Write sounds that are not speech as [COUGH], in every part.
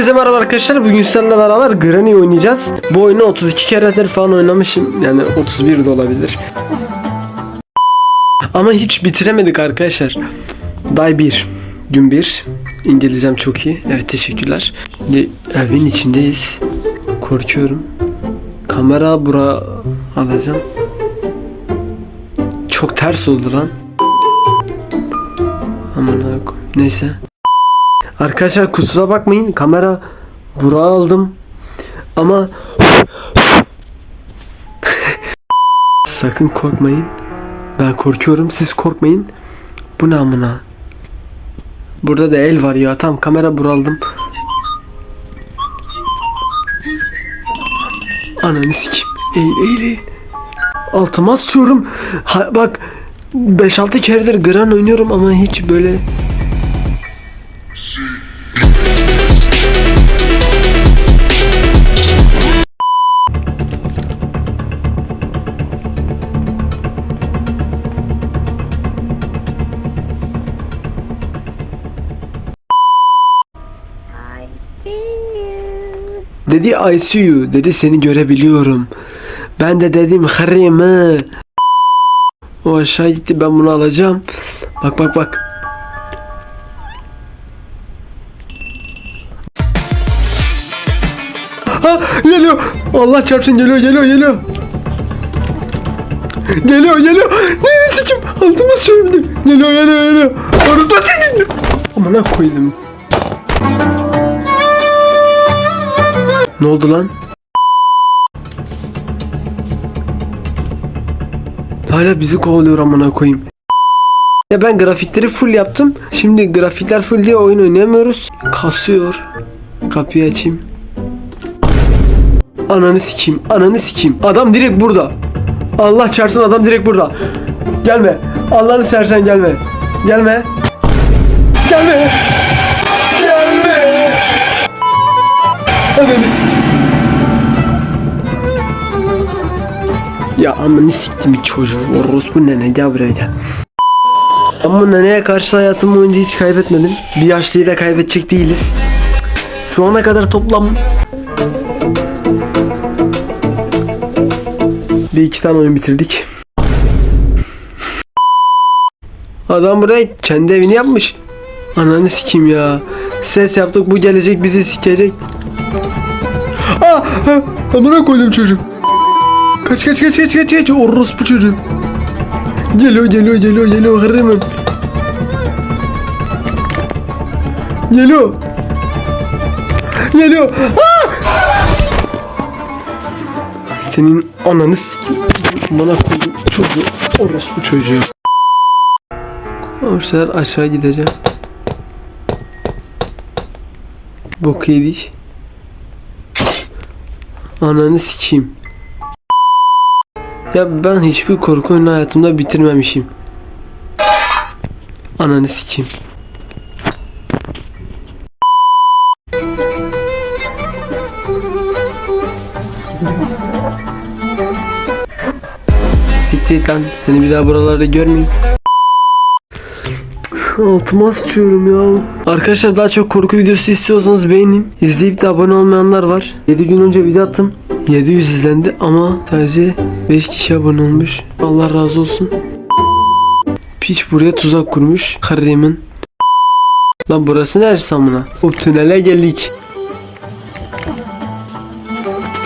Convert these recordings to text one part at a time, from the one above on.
Herkese merhaba arkadaşlar. Bugün sizlerle beraber Granny oynayacağız. Bu oyunu 32 keredir falan oynamışım. Yani 31 de olabilir. Ama hiç bitiremedik arkadaşlar. Day 1. Gün 1. İngilizcem çok iyi. Evet teşekkürler. Şimdi evin içindeyiz. Korkuyorum. Kamera bura alacağım. Çok ters oldu lan. Aman. Neyse. Arkadaşlar kusura bakmayın kamera bura aldım. Ama [LAUGHS] sakın korkmayın. Ben korkuyorum siz korkmayın. Bu ne amına? Burada da el var ya tam kamera bura aldım. Ananı sikim eğil eğil eğil altıma sıçıyorum. Ha, bak 5-6 keredir Gran oynuyorum ama hiç böyle Dedi I see you. Dedi seni görebiliyorum. Ben de dedim harime. O aşağı gitti ben bunu alacağım. Bak bak bak. Ha geliyor. Allah çarpsın geliyor geliyor geliyor. Geliyor geliyor. Ne sikim? Altıma çarptı. Geliyor geliyor geliyor. Orada. Amına koydum. Ne oldu lan? Hala bizi kovalıyor amına koyayım. Ya ben grafikleri full yaptım. Şimdi grafikler full diye oyun oynayamıyoruz. Kasıyor. Kapıyı açayım. Ananı sikeyim. Ananı sikeyim. Adam direkt burada. Allah çarpsın adam direkt burada. Gelme. Allah'ını sersen gelme. Gelme. Gelme. Gelme. Ananı sikeyim. Ya amını siktim çocuğu. Orospu nene gel buraya gel. Ama neneye karşı hayatım boyunca hiç kaybetmedim. Bir yaşlıyı da kaybedecek değiliz. Şu ana kadar toplam bir iki tane oyun bitirdik. Adam buraya kendi evini yapmış. Ananı sikeyim ya. Ses yaptık bu gelecek bizi sikecek. Aa, ha, amına koydum çocuk. Kaç kaç kaç kaç kaç kaç orospu çocuğu. Geliyor geliyor geliyor geliyor hırrımım. Geliyor. Geliyor. Aa! Senin ananı sikeyim. Bana koydum çocuğu. Orospu çocuğu. Sefer aşağı gideceğim. Bok yedik. Ananı sikeyim. Ya ben hiçbir korku oyunu hayatımda bitirmemişim. Ananı sikeyim. Siktir lan. Seni bir daha buralarda görmeyeyim. Altıma sıçıyorum ya. Arkadaşlar daha çok korku videosu istiyorsanız beğenin. İzleyip de abone olmayanlar var. 7 gün önce video attım. 700 izlendi ama sadece 5 kişi abone olmuş. Allah razı olsun. Piç buraya tuzak kurmuş. Karimin. Lan burası neresi amına? O tünele geldik.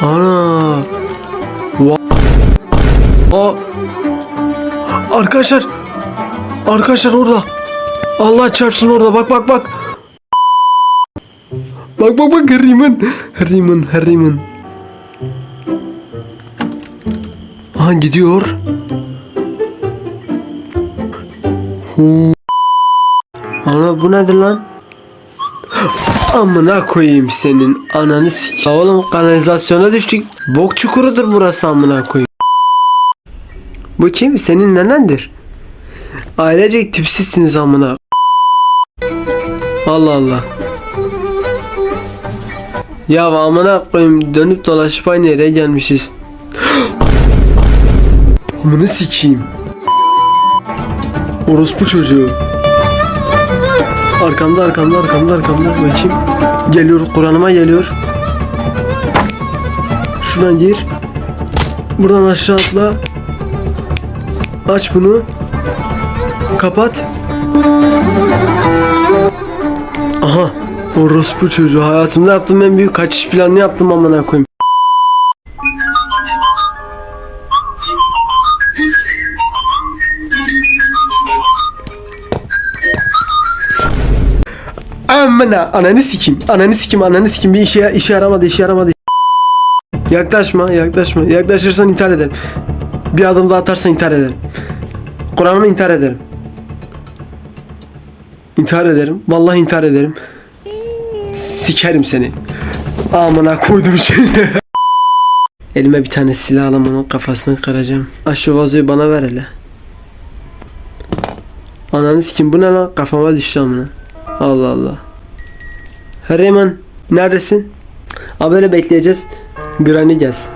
Ana. Va- Aa. Arkadaşlar. Arkadaşlar orada. Allah çarpsın orada bak bak bak. Bak bak bak Riman. Riman Riman. Aha gidiyor. Hu. Ana bu nedir lan? Amına koyayım senin ananı sik. Oğlum kanalizasyona düştük. Bok çukurudur burası amına koyayım. Bu kim? Senin nenendir. Ailecek tipsizsiniz amına. Allah Allah. Ya amına koyayım dönüp dolaşıp aynı yere gelmişiz. [GASPS] Amına sikeyim. Orospu çocuğu. Arkamda arkamda arkamda arkamda bakayım. Geliyor Kur'an'ıma geliyor. Şuradan gir. Buradan aşağı atla. Aç bunu. Kapat. Aha. Orospu çocuğu. Hayatımda yaptığım en büyük kaçış planını yaptım amına koyayım. Amına ananı sikim. Ananı sikim ananı sikim bir işe işe yaramadı işe yaramadı. Yaklaşma yaklaşma. Yaklaşırsan intihar ederim. Bir adım daha atarsan intihar ederim. Kur'an'ıma intihar ederim. İntihar ederim. Vallahi intihar ederim. Sikerim seni. Amına koydum seni. Elime bir tane silah alam onun kafasını kıracağım. Aç şu vazoyu bana ver hele. Ananı sikim bu ne lan kafama düştü amına. Allah Allah. Reyman neredesin? Abi böyle bekleyeceğiz. Granny gelsin.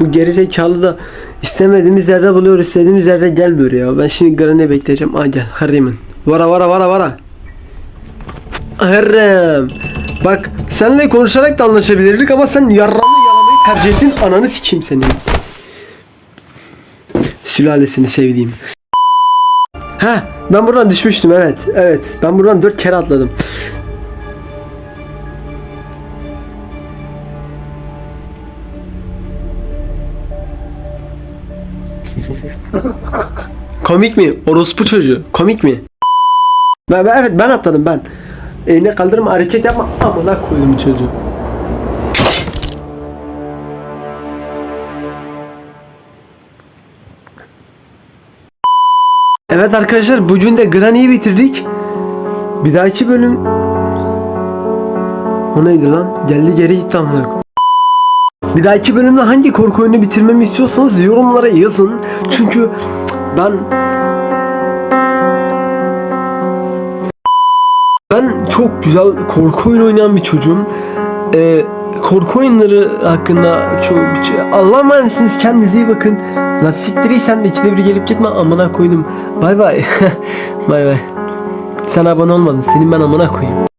Bu gerizekalı da istemediğimiz yerde buluyor istediğimiz yerde gelmiyor ya. Ben şimdi Granny'i bekleyeceğim. Aa gel Harryman. Vara vara vara vara. Harrem. Bak seninle konuşarak da anlaşabilirdik ama sen yarramı yalamayı tercih ettin. Ananı sikeyim seni. Sülalesini sevdiğim. Ha, ben buradan düşmüştüm evet. Evet. Ben buradan dört kere atladım. Komik mi? Orospu çocuğu. Komik mi? Ben, ben- evet ben atladım ben. Eline kaldırma hareket yapma. Amına koydum çocuğu. Evet arkadaşlar bugün de Granny'yi bitirdik. Bir dahaki bölüm O neydi lan? Geldi geri gitti amına. Bir dahaki bölümde hangi korku oyunu bitirmemi istiyorsanız yorumlara yazın. Çünkü ben Ben çok güzel korku oyunu oynayan bir çocuğum. Ee, korku oyunları hakkında çok... Allah'a emanetsiniz kendinize iyi bakın. Lan siktir sen de ikide bir gelip gitme amına koydum. Bay bay. [LAUGHS] bay bay. Sen abone olmadın. Senin ben amına koyayım.